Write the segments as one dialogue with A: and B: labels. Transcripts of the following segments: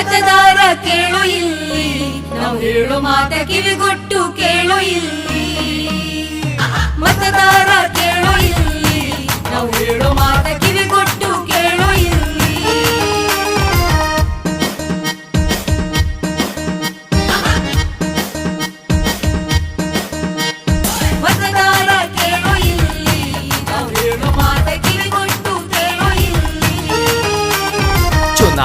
A: ಮತದಾರ ಕೇಳು ಇಲ್ಲಿ. ನಾವು ಹೇಳು ಮಾತ ಕಿವಿಗೊಟ್ಟು ಕೇಳು ಇಲ್ಲಿ. ಮತದಾರ ಕೇಳು ಇಲ್ಲಿ. ನಾವು ಹೇಳು ಮಾತ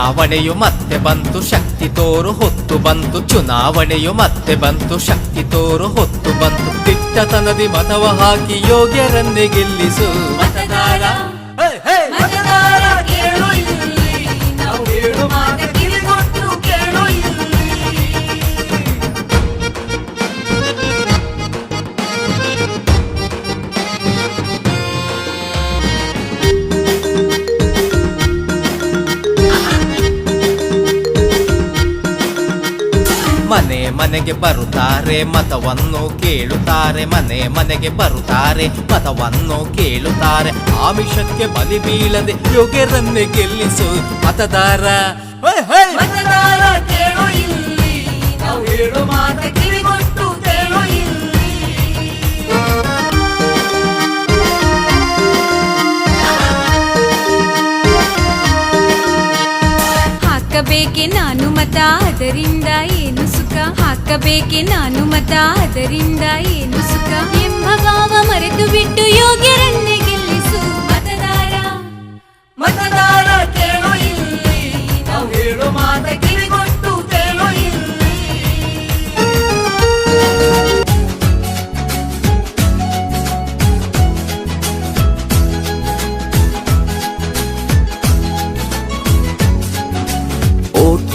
B: ಚುನಾವಣೆಯು ಮತ್ತೆ ಬಂತು, ಶಕ್ತಿ ತೋರು ಹೊತ್ತು ಬಂತು. ಚುನಾವಣೆಯು ಮತ್ತೆ ಬಂತು, ಶಕ್ತಿ ತೋರು ಹೊತ್ತು ಬಂತು. ದಿಟ್ಟತನದಿ ಮತವ ಹಾಕಿ ಯೋಗ್ಯರನ್ನೇ ಗೆಲ್ಲಿಸು.
A: ಮತದಾರ
B: ಮನೆ ಮನೆಗೆ ಬರುತ್ತಾರೆ, ಮತವನ್ನು ಕೇಳುತ್ತಾರೆ, ಮನೆ ಮನೆಗೆ ಬರುತ್ತಾರೆ, ಮತವನ್ನು ಕೇಳುತ್ತಾರೆ. ಆಮಿಷಕ್ಕೆ ಬಲಿ ಬೀಳದೆ ಯೋಗ್ಯರನ್ನು ಗೆಲ್ಲಿಸು. ಮತದಾರ
C: ಹಾಕಬೇಕೆ ನಾನು ಮತ, ಅದರಿಂದ ಏನು ಹಾಕಬೇಕೆ ನಾನು ಮತ. ಅದರಿಂದ ಏನು ಸುಖ? ಎಂಬ ಭಾವ ಮರೆತು ಬಿಟ್ಟು ಯೋಗ್ಯರನ್ನೇ ಗೆಲ್ಲಿಸು
A: ಮತದಾರ. ಮತದಾರ ಕೇಳು ಇಲ್ಲಿ, ನಾವು ಹೇಳೋ ಮಾತ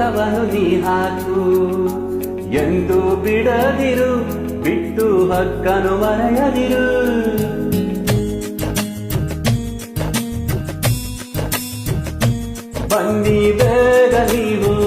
D: ಮತವನ್ನು ನೀ ಹಾಕು. ಎಂದು ಬಿಡದಿರು ಬಿಟ್ಟು ಹಕ್ಕನು ಮರೆಯದಿರು. ಬನ್ನಿ ಬೇಗ ನೀವು